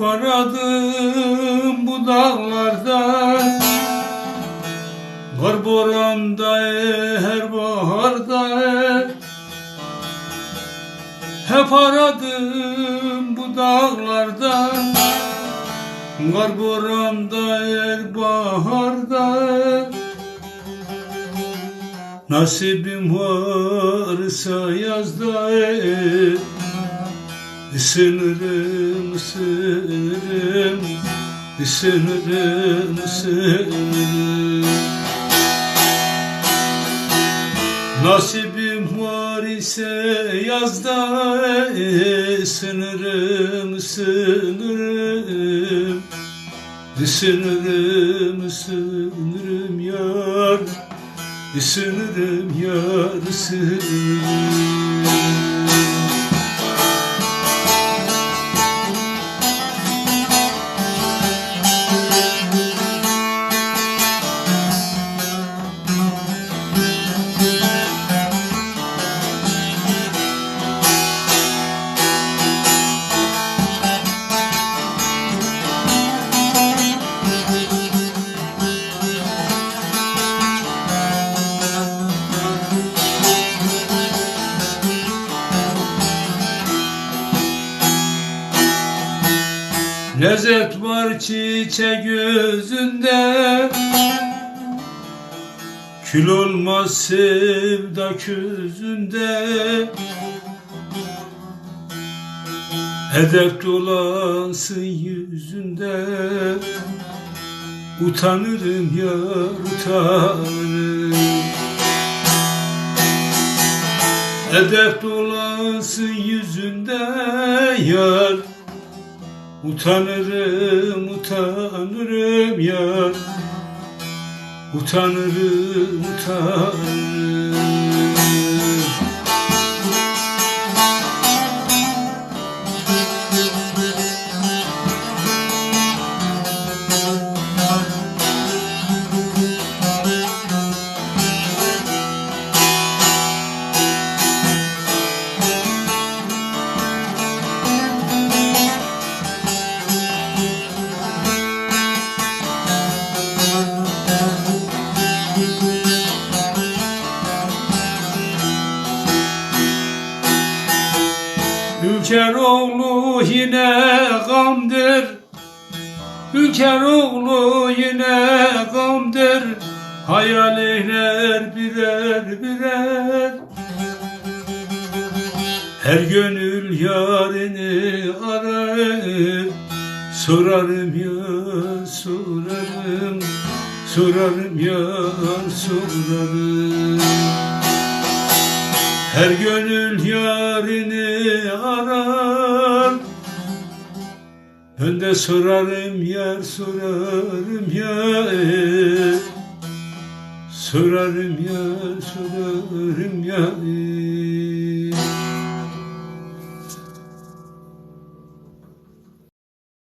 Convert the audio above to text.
aradım bu dağlarda Kar boranda her baharda. Hep aradım bu dağlarda Kar boranda her baharda. Nasibim varsa yazda Isınırım, ısınırım Isınırım, ısınırım Nasibim var ise yazda Isınırım, ısınırım Isınırım, ısınırım yar. Isınırım yar, ısınırım Lezzet var çiçek gözünde. Kül olmaz sevda közünde. Edep dolansın yüzünde. Utanırım yar utanırım Edep dolansın yüzünde yar Utanırım, utanırım yar Utanırım, utanırım Ülker oğlu yine gamdır. Ülker oğlu yine gamdır. Hayal eyler birer birer. Her gönül yarini arar. Sorarım ya sorarım. Sorarım ya sorarım her gönül yarini arar. Ben de sorarım yar sorarım yar. Sorarım yar sorarım yar